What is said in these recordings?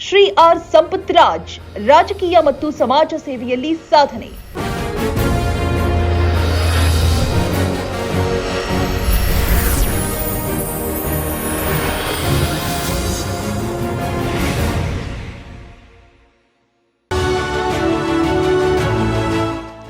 Shri R Sampath Raj ರಾಜಕೀಯ ಮತ್ತು ಸಮಾಜ ಸೇವೆಯಲ್ಲಿ ಸಾಧನೆ.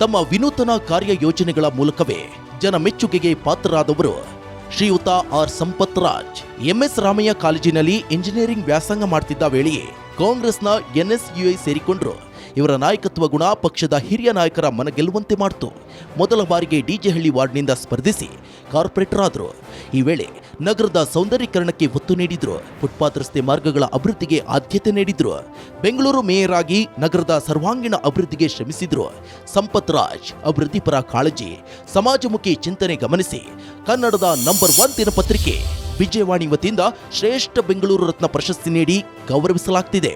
ತಮ್ಮ ವಿನೂತನ ಕಾರ್ಯ ಯೋಜನೆಗಳ ಮೂಲಕವೇ ಜನ ಮೆಚ್ಚುಗೆಗೆ ಪಾತ್ರರಾದವರು ಶ್ರೀಯುತ R Sampath Raj M S Ramaiah ಕಾಲೇಜಿನಲ್ಲಿ ಇಂಜಿನಿಯರಿಂಗ್ ವ್ಯಾಸಂಗ ಮಾಡ್ತಿದ್ದ ವೇಳೆಯೇ ಕಾಂಗ್ರೆಸ್ನ ಎನ್ಎಸ್ಯುಐ ಸೇರಿಕೊಂಡ್ರು. ಇವರ ನಾಯಕತ್ವ ಗುಣ ಪಕ್ಷದ ಹಿರಿಯ ನಾಯಕರ ಮನಗೆಲ್ಲುವಂತೆ ಮಾಡಿತು. ಮೊದಲ ಬಾರಿಗೆ ಡಿಜೆಹಳ್ಳಿ ವಾರ್ಡ್ನಿಂದ ಸ್ಪರ್ಧಿಸಿ ಕಾರ್ಪೊರೇಟರ್ ಆದರು ಈ ವೇಳೆ ನಗರದ ಸೌಂದರ್ಯೀಕರಣಕ್ಕೆ ಒತ್ತು ನೀಡಿದ್ರು. ಫುಟ್ಪಾತ್ ರಸ್ತೆ ಮಾರ್ಗಗಳ ಅಭಿವೃದ್ಧಿಗೆ ಆದ್ಯತೆ ನೀಡಿದ್ರು. ಬೆಂಗಳೂರು ಮೇಯರ್ ಆಗಿ ನಗರದ ಸರ್ವಾಂಗೀಣ ಅಭಿವೃದ್ಧಿಗೆ ಶ್ರಮಿಸಿದ್ರು. ಸಂಪತ್ ರಾಜ್ ಅಭಿವೃದ್ಧಿಪರ ಕಾಳಜಿ, ಸಮಾಜಮುಖಿ ಚಿಂತನೆ ಗಮನಿಸಿ. ಕನ್ನಡದ ನಂಬರ್ ಒನ್ ದಿನಪತ್ರಿಕೆ, ವಿಜಯವಾಣಿ ವತಿಯಿಂದ ಶ್ರೇಷ್ಠ ಬೆಂಗಳೂರು ರತ್ನ ಪ್ರಶಸ್ತಿ ನೀಡಿ ಗೌರವಿಸಲಾಗ್ತಿದೆ.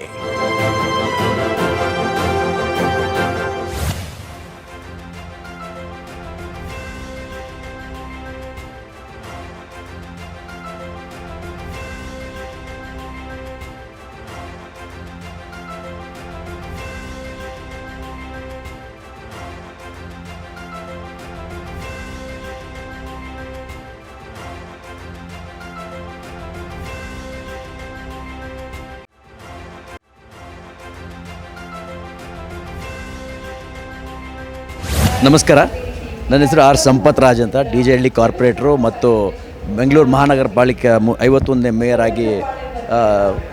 ನಮಸ್ಕಾರ. ನನ್ನ ಹೆಸರು ಆರ್ ಸಂಪತ್ ರಾಜ್ ಅಂತ. ಡಿ ಜೆ ಹಳ್ಳಿ ಕಾರ್ಪೊರೇಟ್ರು ಮತ್ತು ಬೆಂಗಳೂರು ಮಹಾನಗರ ಪಾಲಿಕೆ ಐವತ್ತೊಂದನೇ ಮೇಯರ್ ಆಗಿ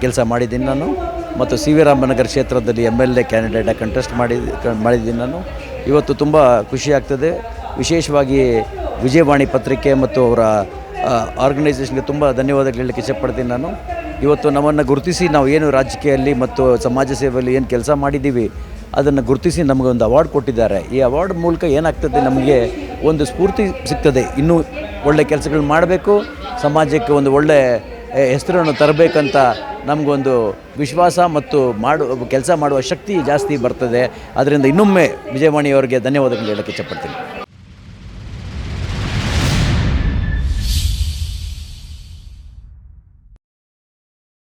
ಕೆಲಸ ಮಾಡಿದ್ದೀನಿ ನಾನು. ಮತ್ತು ಸಿ ವಿ ರಾಮನಗರ ಕ್ಷೇತ್ರದಲ್ಲಿ ಎಂ ಎಲ್ ಎ ಕ್ಯಾಂಡಿಡೇಟಾಗಿ ಕಂಟೆಸ್ಟ್ ಮಾಡಿ, ಮಾಡಿದ್ದೀನಿ ನಾನು. ಇವತ್ತು ತುಂಬ ಖುಷಿ ಆಗ್ತದೆ. ವಿಶೇಷವಾಗಿ ವಿಜಯವಾಣಿ ಪತ್ರಿಕೆ ಮತ್ತು ಅವರ ಆರ್ಗನೈಸೇಷನ್ಗೆ ತುಂಬ ಧನ್ಯವಾದಗಳು ಹೇಳಲಿಕ್ಕೆ ಇಷ್ಟಪಡ್ತೀನಿ ನಾನು. ಇವತ್ತು ನಮ್ಮನ್ನು ಗುರುತಿಸಿ ನಾವು ಏನು ರಾಜಕೀಯದಲ್ಲಿ ಮತ್ತು ಸಮಾಜ ಸೇವೆಯಲ್ಲಿ ಏನು ಕೆಲಸ ಮಾಡಿದ್ದೀವಿ ಅದನ್ನು ಗುರುತಿಸಿ ನಮಗೊಂದು ಅವಾರ್ಡ್ ಕೊಟ್ಟಿದ್ದಾರೆ. ಈ ಅವಾರ್ಡ್ ಮೂಲಕ ಏನಾಗ್ತದೆ? ನಮಗೆ ಒಂದು ಸ್ಫೂರ್ತಿ ಸಿಗ್ತದೆ. ಇನ್ನೂ ಒಳ್ಳೆ ಕೆಲಸಗಳು ಮಾಡಬೇಕು, ಸಮಾಜಕ್ಕೆ ಒಂದು ಒಳ್ಳೆ ಹೆಸರನ್ನು ತರಬೇಕಂತ ನಮಗೊಂದು ವಿಶ್ವಾಸ ಮತ್ತು ಮಾಡು, ಕೆಲಸ ಮಾಡುವ ಶಕ್ತಿ ಜಾಸ್ತಿ ಬರ್ತದೆ. ಅದರಿಂದ ಇನ್ನೊಮ್ಮೆ ವಿಜಯವಾಣಿಯವರಿಗೆ ಧನ್ಯವಾದಗಳು ಹೇಳೋಕ್ಕೆ ಇಷ್ಟಪಡ್ತೀನಿ.